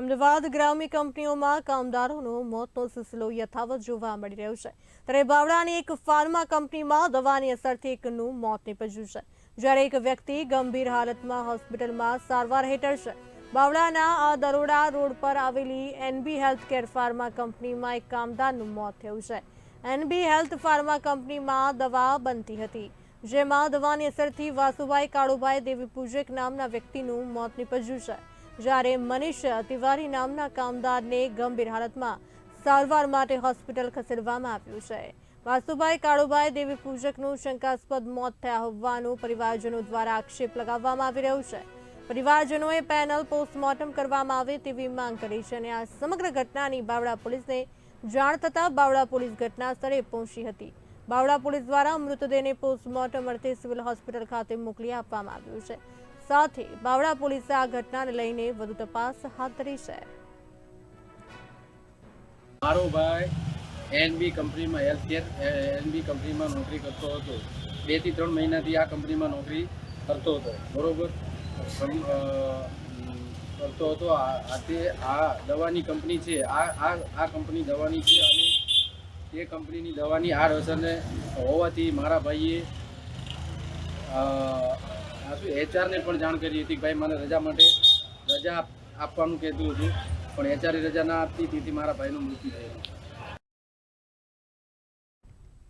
અમદાવાદ ગ્રામ્ય કંપનીઓમાં કામદારોનો મોતનો સિલસિલો યથાવત જોવા મળી રહ્યો છે. ત્યારે બાવળાની એક ફાર્મા કંપનીમાં દવાની અસરથી એકનું મોત નીપજ્યું છે. જ્યારે એક વ્યક્તિ ગંભીર હાલતમાં હોસ્પિટલમાં સારવાર હેઠળ છે. બાવળાના આ દરોડા રોડ પર આવેલી એનબી હેલ્થ કેર ફાર્મા કંપનીમાં એક કામદારનું મોત થયું છે. એનબી હેલ્થ ફાર્મા કંપનીમાં દવા બનતી હતી. જેમાં દવાની અસરથી વાસુભાઈ કાળુભાઈ દેવી પૂજક નામના વ્યક્તિનું મોત નીપજ્યું છે. જ્યારે મનીષ તિવારી નામના કામદારને ગંભીર હાલતમાં સારવાર માટે હોસ્પિટલ ખસેડવામાં આવ્યું છે. વાસુભાઈ કાળુભાઈ દેવી પૂજકનું શંકાસ્પદ મોત થયા હોવાનું પરિવારજનો દ્વારા આક્ષેપ લગાવવામાં આવી રહ્યો છે. પરિવારજનોએ પેનલ પોસ્ટમોર્ટમ કરવામાં આવે તેવી માંગ કરી છે અને આ સમગ્ર ઘટનાની બાવળા પોલીસને જાણ થતાં બાવળા પોલીસ ઘટના સ્થળે પહોંચી હતી. બાવળા પોલીસ દ્વારા મૃતદેહને પોસ્ટમોર્ટમ અર્થે સિવિલ હોસ્પિટલ ખાતે મોકલી આપવામાં આવ્યું છે. સાથે બાવળા પોલીસે આ ઘટનાને લઈને વધુ તપાસ હાથ ધરી છે. મારો ભાઈ એનબી કંપનીમાં હેલ્થ કેર એનબી કંપનીમાં નોકરી કરતો હતો. બેથી ત્રણ મહિનાથી આ કંપનીમાં નોકરી કરતો હતો. બરોબર? કરતો હતો. આ આ દવાની કંપની છે, આ આ આ કંપની દવાની છે અને તે કંપનીની દવાની આડઅસરને હોવાથી મારા ભાઈએ શું એચઆરને પણ જાણ કરી હતી ભાઈ મને રજા માટે રજા આપવાનું કહેતું હતું. પણ એચઆરએ રજા ના આપતી, તેથી મારા ભાઈનું મૃત્યુ થયું.